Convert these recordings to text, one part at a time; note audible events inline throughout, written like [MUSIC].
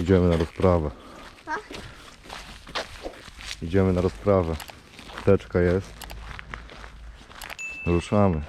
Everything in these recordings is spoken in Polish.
Idziemy na rozprawę. Idziemy na rozprawę. Teczka jest. Ruszamy.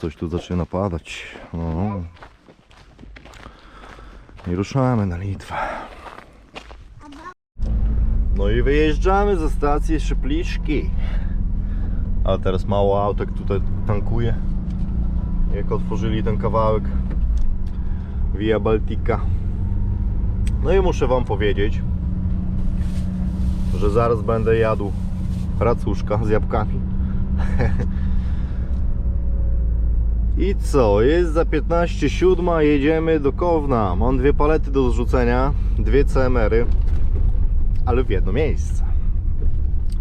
Coś tu zaczyna padać. I ruszamy na Litwę. No i wyjeżdżamy ze stacji Szypliszki. Ale teraz mało autek tutaj tankuje. Jak otworzyli ten kawałek Via Baltica. No i muszę Wam powiedzieć, że zaraz będę jadł racuszka z jabłkami. [LAUGHS] I co? Jest za 15.07, jedziemy do Kowna. Mam dwie palety do zrzucenia, dwie CMR-y, ale w jedno miejsce.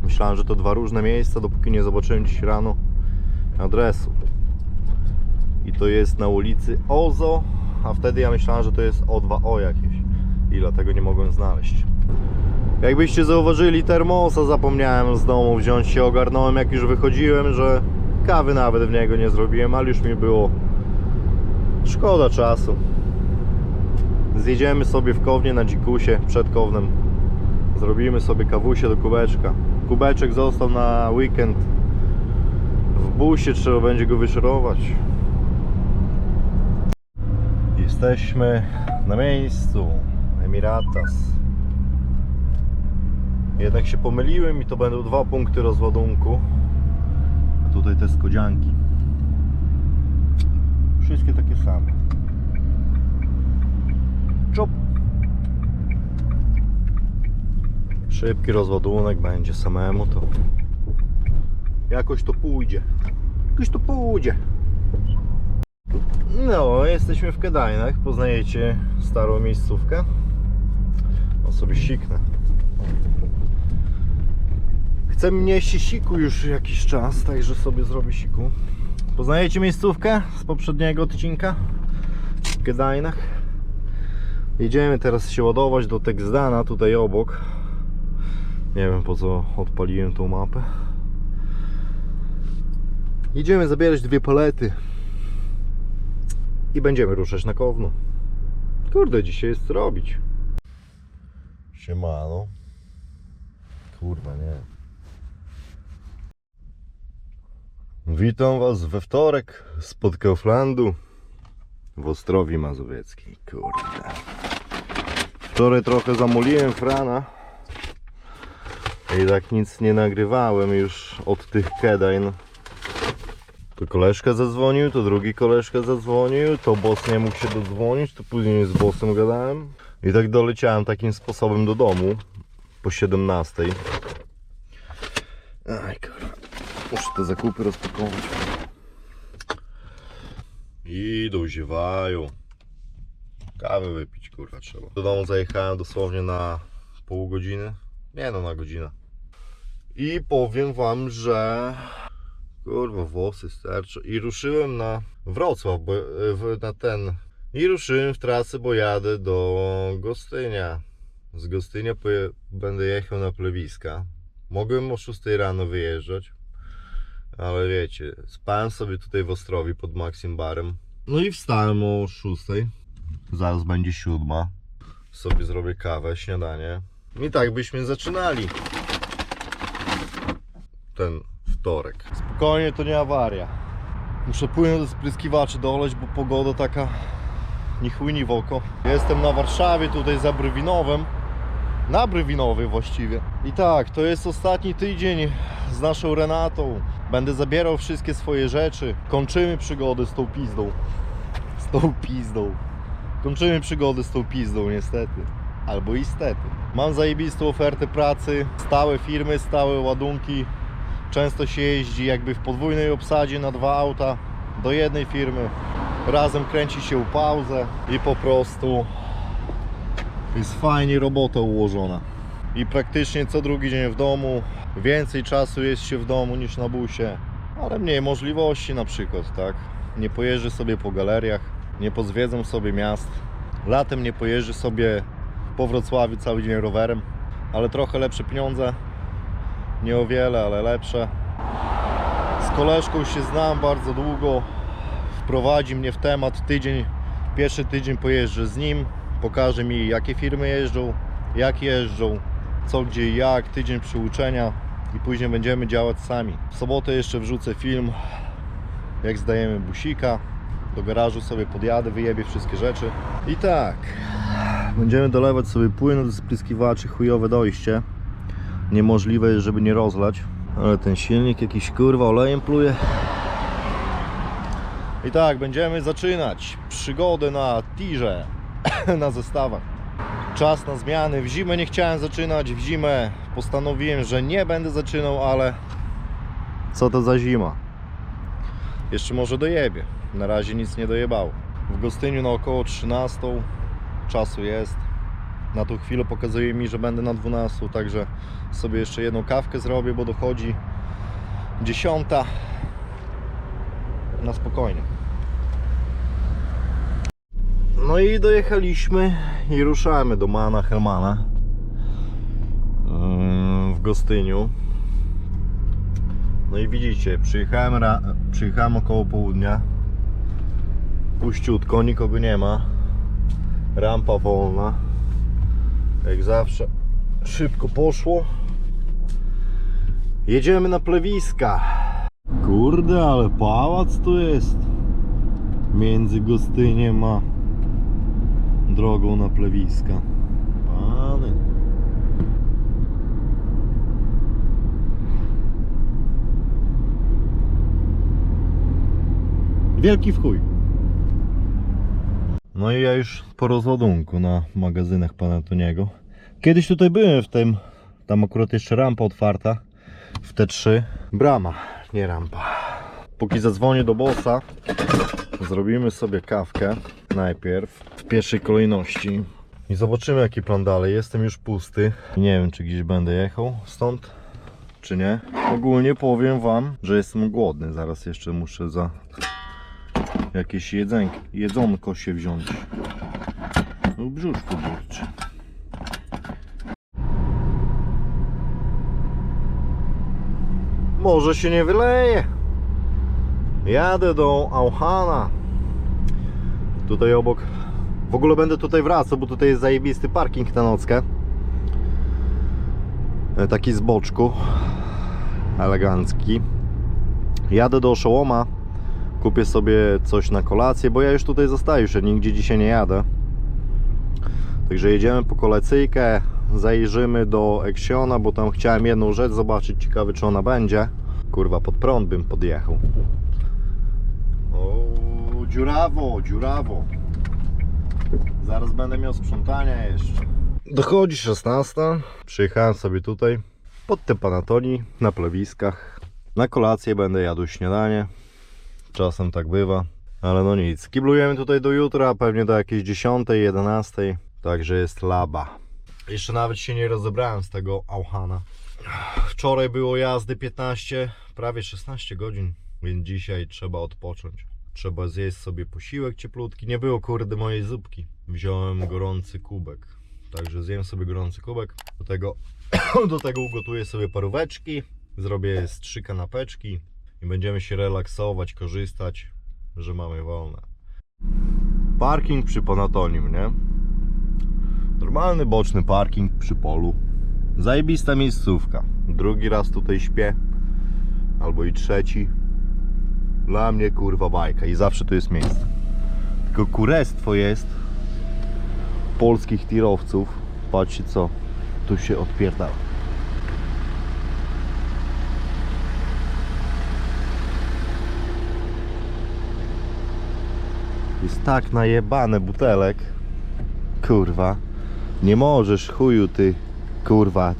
Myślałem, że to dwa różne miejsca, dopóki nie zobaczyłem dziś rano adresu. I to jest na ulicy Ozo, a wtedy ja myślałem, że to jest O2O jakieś. I dlatego nie mogłem znaleźć. Jakbyście zauważyli, termosa zapomniałem z domu wziąć się ogarnąłem jak już wychodziłem, że kawy nawet w niego nie zrobiłem, ale już mi było szkoda czasu. Zjedziemy sobie w Kownie na dzikusie przed Kownem. Zrobimy sobie kawusie do kubeczka. Kubeczek został na weekend. W busie trzeba będzie go wyszorować. Jesteśmy na miejscu. Emiratas. Jednak się pomyliłem i to będą dwa punkty rozładunku. A tutaj te skodzianki. Wszystkie takie same. Czop. Szybki rozładunek będzie samemu to. Jakoś to pójdzie. Jakoś to pójdzie. No, jesteśmy w Kedajnach. Poznajecie starą miejscówkę. Sobie siknę. Chcę mnie siku już jakiś czas, także sobie zrobię siku. Poznajecie miejscówkę z poprzedniego odcinka w Kedajnach? Jedziemy teraz się ładować do Texdana, tutaj obok. Nie wiem po co odpaliłem tą mapę. Jedziemy zabierać dwie palety i będziemy ruszać na Kowno. Kurde, dzisiaj jest co robić. Siemano. Kurwa, nie. Witam Was we wtorek spod Kauflandu w Ostrowi Mazowieckiej. Kurde. Wczoraj trochę zamuliłem Frana i tak nic nie nagrywałem już od tych Kedajn. To koleżka zadzwonił, to drugi koleżka zadzwonił, to boss nie mógł się dodzwonić, to później z bossem gadałem. I tak doleciałem takim sposobem do domu po 17. Aj kurwa. Muszę te zakupy rozpakować. Idą, ziewają. Kawę wypić, kurwa, trzeba. Do domu zajechałem dosłownie na pół godziny. Nie no, na godzinę. I powiem wam, że kurwa, włosy sterczą. I ruszyłem na Wrocław, bo, w, na ten. I ruszyłem w trasę, bo jadę do Gostynia. Z Gostynia będę jechał na Plewiska. Mogłem o 6 rano wyjeżdżać. Ale wiecie, spałem sobie tutaj w Ostrowi pod Maxim Barem. No i wstałem o 6. Zaraz będzie siódma. Sobie zrobię kawę, śniadanie. I tak byśmy zaczynali. Ten wtorek. Spokojnie, to nie awaria. Muszę płynąć do spryskiwaczy doleć, bo pogoda taka ni chuj, ni w oko. Jestem na Warszawie, tutaj za Brywinowem. Na Brywinowej właściwie. I tak, to jest ostatni tydzień z naszą Renatą. Będę zabierał wszystkie swoje rzeczy. Kończymy przygody z tą pizdą. Z tą pizdą. Kończymy przygody z tą pizdą niestety. Albo istety. Mam zajebistą ofertę pracy, stałe firmy, stałe ładunki. Często się jeździ jakby w podwójnej obsadzie na dwa auta do jednej firmy. Razem kręci się pauzę i po prostu jest fajnie robota ułożona. I praktycznie co drugi dzień w domu. Więcej czasu jest się w domu niż na busie, ale mniej możliwości na przykład, tak? Nie pojeżdżę sobie po galeriach, nie pozwiedzam sobie miast. Latem nie pojeżdżę sobie po Wrocławiu cały dzień rowerem, ale trochę lepsze pieniądze. Nie o wiele, ale lepsze. Z koleżką się znam bardzo długo. Wprowadzi mnie w temat tydzień. Pierwszy tydzień pojeżdżę z nim, Pokaże mi jakie firmy jeżdżą, jak jeżdżą, co gdzie i jak, tydzień przyuczenia i później będziemy działać sami. W sobotę jeszcze wrzucę film jak zdajemy busika. Do garażu sobie podjadę, wyjebię wszystkie rzeczy. I tak, będziemy dolewać sobie płyn do spryskiwaczy, chujowe dojście. Niemożliwe jest, żeby nie rozlać. Ale ten silnik jakiś kurwa olejem pluje. I tak, będziemy zaczynać przygodę na tirze, [COUGHS] na zestawach. Czas na zmiany. W zimę nie chciałem zaczynać, w zimę postanowiłem, że nie będę zaczynał, ale co to za zima? Jeszcze może dojebie. Na razie nic nie dojebało. W Gostyniu na około 13 czasu jest. Na tą chwilę pokazuje mi, że będę na 12, także sobie jeszcze jedną kawkę zrobię, bo dochodzi 10. Na spokojnie. No i dojechaliśmy i ruszamy do Mana Hermana Ym, w Gostyniu. No i widzicie, przyjechałem, ra- przyjechałem około południa. Puściutko, nikogo nie ma. Rampa wolna. Jak zawsze szybko poszło. Jedziemy na plewiska. Kurde, ale pałac tu jest. Między Gostyniem a drogą na plewiska. Pany. Wielki w chuj. No i ja już po rozładunku na magazynach pana Antoniego. Kiedyś tutaj byłem w tym, tam akurat jeszcze rampa otwarta, w T3. Brama, nie rampa. Póki zadzwonię do bossa, zrobimy sobie kawkę najpierw, w pierwszej kolejności. I zobaczymy jaki plan dalej. Jestem już pusty. Nie wiem czy gdzieś będę jechał stąd, czy nie. Ogólnie powiem wam, że jestem głodny. Zaraz jeszcze muszę za jakieś jedzenk, jedzonko się wziąć. No brzuszku burczy. Może się nie wyleje. Jadę do Auchana. Tutaj obok. W ogóle będę tutaj wracał, bo tutaj jest zajebisty parking na nockę. E, Taki z boczku. Elegancki. Jadę do Oszołoma. Kupię sobie coś na kolację, bo ja już tutaj zostaję, już nigdzie dzisiaj nie jadę. Także jedziemy po kolacyjkę, zajrzymy do Eksiona, bo tam chciałem jedną rzecz zobaczyć, ciekawy czy ona będzie. Kurwa, pod prąd bym podjechał. Dziurawo, dziurawo. Zaraz będę miał sprzątania jeszcze. Dochodzi 16. Przyjechałem sobie tutaj pod te panatoni na plewiskach. Na kolację będę jadł śniadanie. Czasem tak bywa, ale no nic. Kiblujemy tutaj do jutra, pewnie do jakiejś 10, 11. Także jest laba. Jeszcze nawet się nie rozebrałem z tego Auchana. Wczoraj było jazdy 15, prawie 16 godzin, więc dzisiaj trzeba odpocząć. Trzeba zjeść sobie posiłek cieplutki. Nie było kurde mojej zupki. Wziąłem gorący kubek. Także zjem sobie gorący kubek. Do tego, [CLEARS THROAT] do tego ugotuję sobie paróweczki. Zrobię z trzy kanapeczki i będziemy się relaksować, korzystać, że mamy wolne. Parking przy Panatonim, nie? Normalny boczny parking przy polu. Zajebista miejscówka. Drugi raz tutaj śpię, albo i trzeci. Dla mnie kurwa bajka i zawsze tu jest miejsce. Tylko kurestwo jest polskich tirowców. Patrzcie co tu się odpierdala. Jest tak najebane butelek. Kurwa. Nie możesz chuju ty, kurwa,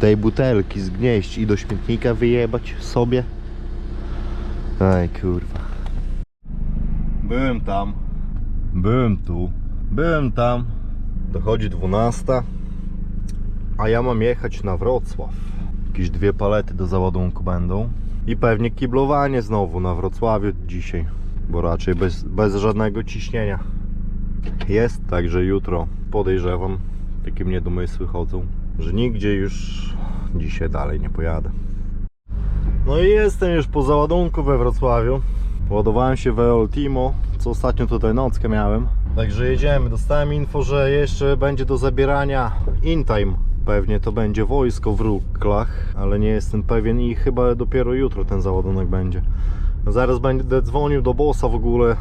tej butelki zgnieść i do śmietnika wyjebać sobie. Aj kurwa. Byłem tam. Byłem tu. Byłem tam. Dochodzi 12. A ja mam jechać na Wrocław. Jakieś dwie palety do załadunku będą. I pewnie kiblowanie znowu na Wrocławiu dzisiaj. Bo raczej bez, bez żadnego ciśnienia jest, także jutro podejrzewam, takie mnie domysły chodzą, że nigdzie już dzisiaj dalej nie pojadę. No i jestem już po załadunku we Wrocławiu. Ładowałem się w Ultimo, co ostatnio tutaj nockę miałem. Także jedziemy. Dostałem info, że jeszcze będzie do zabierania InTime. Pewnie to będzie wojsko w Ruklach, ale nie jestem pewien i chyba dopiero jutro ten załadunek będzie. Zaraz będę dzwonił do bossa w ogóle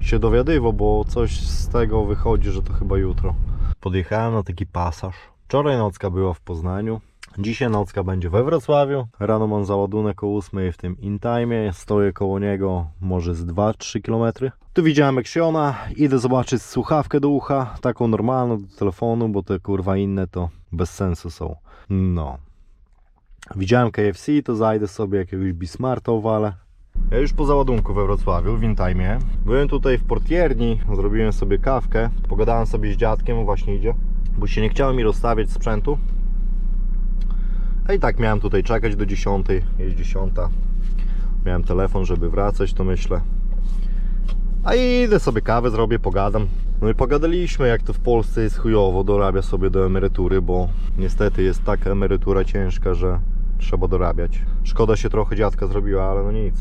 się dowiadywał, bo coś z tego wychodzi, że to chyba jutro. Podjechałem na taki pasaż. Wczoraj nocka była w Poznaniu. Dzisiaj nocka będzie we Wrocławiu. Rano mam załadunek o 8 w tym InTime. Stoję koło niego może z 2-3 km. Tu widziałem Eksiona. Idę zobaczyć słuchawkę do ucha. Taką normalną do telefonu, bo te kurwa inne to bez sensu są. No. Widziałem KFC, to zajdę sobie jakiegoś Bismarta owalę. Ja już po załadunku we Wrocławiu, w Intajmie. Byłem tutaj w portierni, zrobiłem sobie kawkę, pogadałem sobie z dziadkiem, właśnie idzie, bo się nie chciało mi rozstawiać sprzętu. A i tak miałem tutaj czekać do 10, jest 10. Miałem telefon, żeby wracać, to myślę. A idę sobie kawę zrobię, pogadam. No i pogadaliśmy, jak to w Polsce jest chujowo, dorabia sobie do emerytury, bo niestety jest taka emerytura ciężka, że trzeba dorabiać. Szkoda się trochę dziadka zrobiła, ale no nic.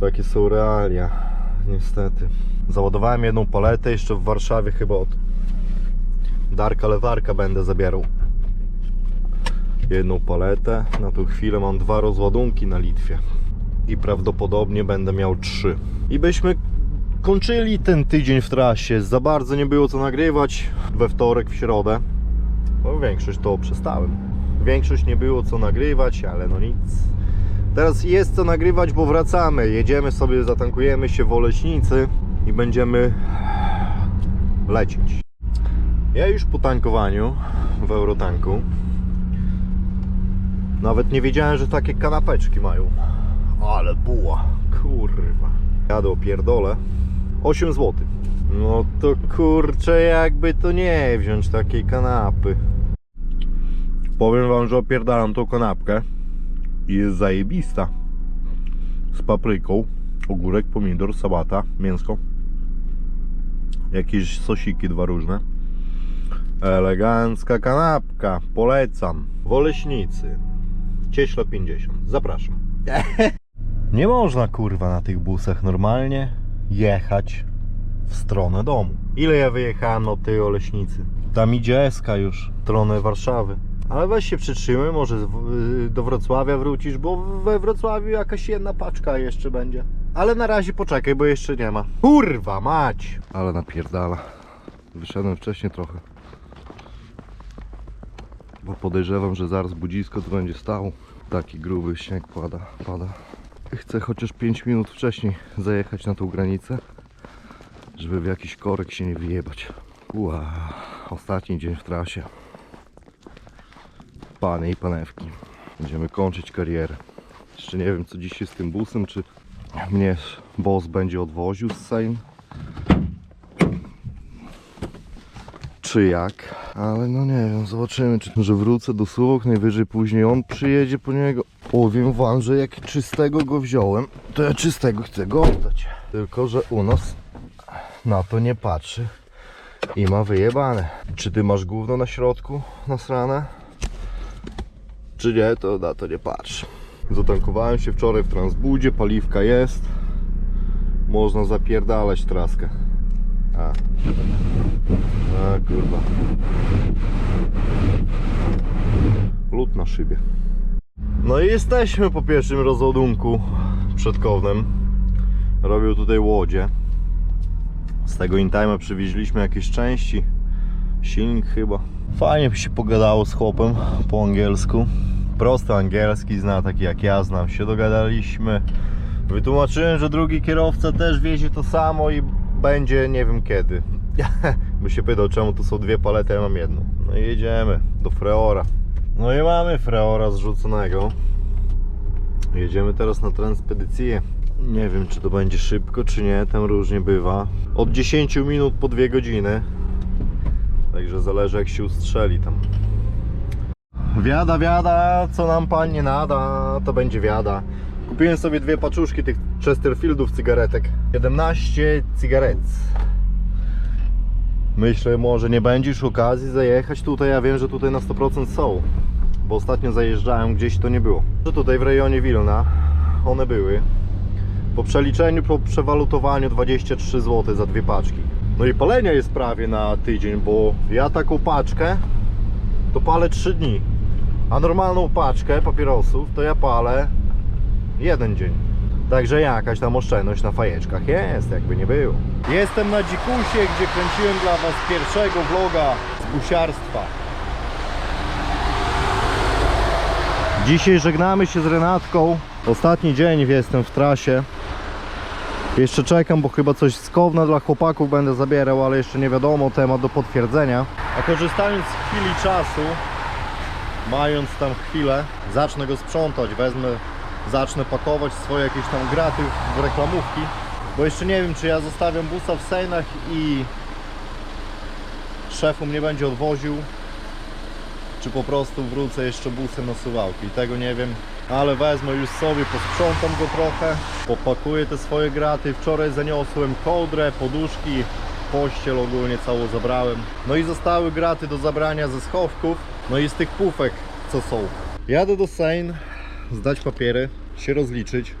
Takie są realia, niestety. Załadowałem jedną paletę, jeszcze w Warszawie chyba od Darka Lewarka będę zabierał jedną paletę. Na tą chwilę mam dwa rozładunki na Litwie i prawdopodobnie będę miał trzy. I byśmy kończyli ten tydzień w trasie. Za bardzo nie było co nagrywać we wtorek, w środę. Bo większość to przestałem. Większość nie było co nagrywać, ale no nic. Teraz jest co nagrywać, bo wracamy. Jedziemy sobie, zatankujemy się w Oleśnicy i będziemy lecieć. Ja już po tankowaniu w Eurotanku nawet nie wiedziałem, że takie kanapeczki mają. Ale buła, kurwa. Jadę opierdolę. 8 zł. No to kurczę, jakby to nie wziąć takiej kanapy. Powiem wam, że opierdalam tą kanapkę i jest zajebista. Z papryką, ogórek, pomidor, sałata, mięsko. Jakieś sosiki dwa różne. Elegancka kanapka, polecam. W Oleśnicy. Cieśla 50. Zapraszam. [LAUGHS] Nie można kurwa na tych busach normalnie jechać w stronę domu. Ile ja wyjechałem od tej Oleśnicy? Tam idzie Eska już, w stronę Warszawy. Ale weź się przytrzymaj, może w- y, do Wrocławia wrócisz, bo we Wrocławiu jakaś jedna paczka jeszcze będzie. Ale na razie poczekaj, bo jeszcze nie ma. Kurwa mać! Ale napierdala. Wyszedłem wcześniej trochę. Bo podejrzewam, że zaraz budzisko tu będzie stało. Taki gruby śnieg pada, pada. Chcę chociaż 5 minut wcześniej zajechać na tą granicę, żeby w jakiś korek się nie wyjebać. Ua, ostatni dzień w trasie. Panie i panewki. Będziemy kończyć karierę. Jeszcze nie wiem co dzisiaj z tym busem, czy mnie boss będzie odwoził z Sejm. Czy jak? Ale no nie wiem, zobaczymy, czy że wrócę do Suwok, najwyżej później on przyjedzie po niego. Powiem wam, że jak czystego go wziąłem, to ja czystego chcę go oddać. Tylko, że u nas na to nie patrzy i ma wyjebane. Czy ty masz gówno na środku nasrane? Czy nie, to na to nie patrz. Zatankowałem się wczoraj w Transbudzie, paliwka jest. Można zapierdalać traskę. A. A kurwa. Lód na szybie. No i jesteśmy po pierwszym rozładunku przed Kownem. Robił tutaj łodzie. Z tego Intime'a przywieźliśmy jakieś części. Silnik chyba. Fajnie się pogadało z chłopem po angielsku. Prosty angielski, zna taki jak ja znam. Się dogadaliśmy. Wytłumaczyłem, że drugi kierowca też wiezie to samo i będzie nie wiem kiedy. [LAUGHS] By się pytał, czemu tu są dwie palety, ja mam jedną. No i jedziemy do Freora. No i mamy Freora zrzuconego. Jedziemy teraz na transpedycję. Nie wiem, czy to będzie szybko, czy nie, tam różnie bywa. Od 10 minut po 2 godziny. Także zależy jak się ustrzeli tam. Wiada, wiada, co nam pan nie nada, to będzie wiada. Kupiłem sobie dwie paczuszki tych Chesterfieldów cygaretek. 17 cygaret. Myślę, może nie będziesz okazji zajechać tutaj. Ja wiem, że tutaj na 100% są. Bo ostatnio zajeżdżałem gdzieś to nie było. Tutaj w rejonie Wilna one były. Po przeliczeniu, po przewalutowaniu 23 zł za dwie paczki. No i palenia jest prawie na tydzień, bo ja taką paczkę to palę 3 dni. A normalną paczkę papierosów to ja palę jeden dzień. Także jakaś tam oszczędność na fajeczkach jest, jakby nie było. Jestem na Dzikusie, gdzie kręciłem dla Was pierwszego vloga z busiarstwa. Dzisiaj żegnamy się z Renatką. Ostatni dzień jestem w trasie. Jeszcze czekam, bo chyba coś z Kowna dla chłopaków będę zabierał, ale jeszcze nie wiadomo, temat do potwierdzenia. A korzystając z chwili czasu, mając tam chwilę, zacznę go sprzątać, wezmę, zacznę pakować swoje jakieś tam graty w reklamówki, bo jeszcze nie wiem, czy ja zostawiam busa w Sejnach i szefu mnie będzie odwoził, czy po prostu wrócę jeszcze busem na suwałki. Tego nie wiem, ale wezmę już sobie, posprzątam go trochę, popakuję te swoje graty. Wczoraj zaniosłem kołdrę, poduszki, pościel ogólnie całą zabrałem. No i zostały graty do zabrania ze schowków, no i z tych pufek, co są. Jadę do Sejn, zdać papiery, się rozliczyć.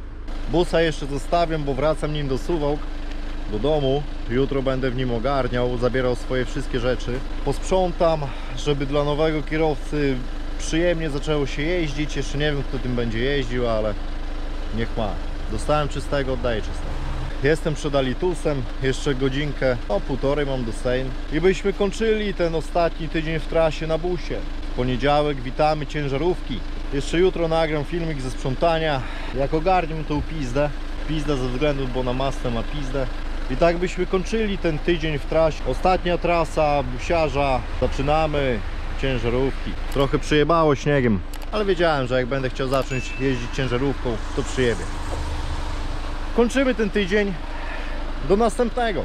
Busa jeszcze zostawiam, bo wracam nim do Suwałk do domu. Jutro będę w nim ogarniał, zabierał swoje wszystkie rzeczy. Posprzątam, żeby dla nowego kierowcy przyjemnie zaczęło się jeździć. Jeszcze nie wiem, kto tym będzie jeździł, ale niech ma. Dostałem czystego, oddaję czystego. Jestem przed Alitusem, jeszcze godzinkę, o półtorej mam do Sejn. I byśmy kończyli ten ostatni tydzień w trasie na busie. W poniedziałek witamy ciężarówki. Jeszcze jutro nagram filmik ze sprzątania. Jak ogarniam tą pizdę, pizdę ze względu, bo na masę ma pizdę. I tak byśmy kończyli ten tydzień w trasie. Ostatnia trasa busiarza, zaczynamy ciężarówki. Trochę przyjebało śniegiem, ale wiedziałem, że jak będę chciał zacząć jeździć ciężarówką, to przyjebie. Kończymy ten tydzień. Do następnego.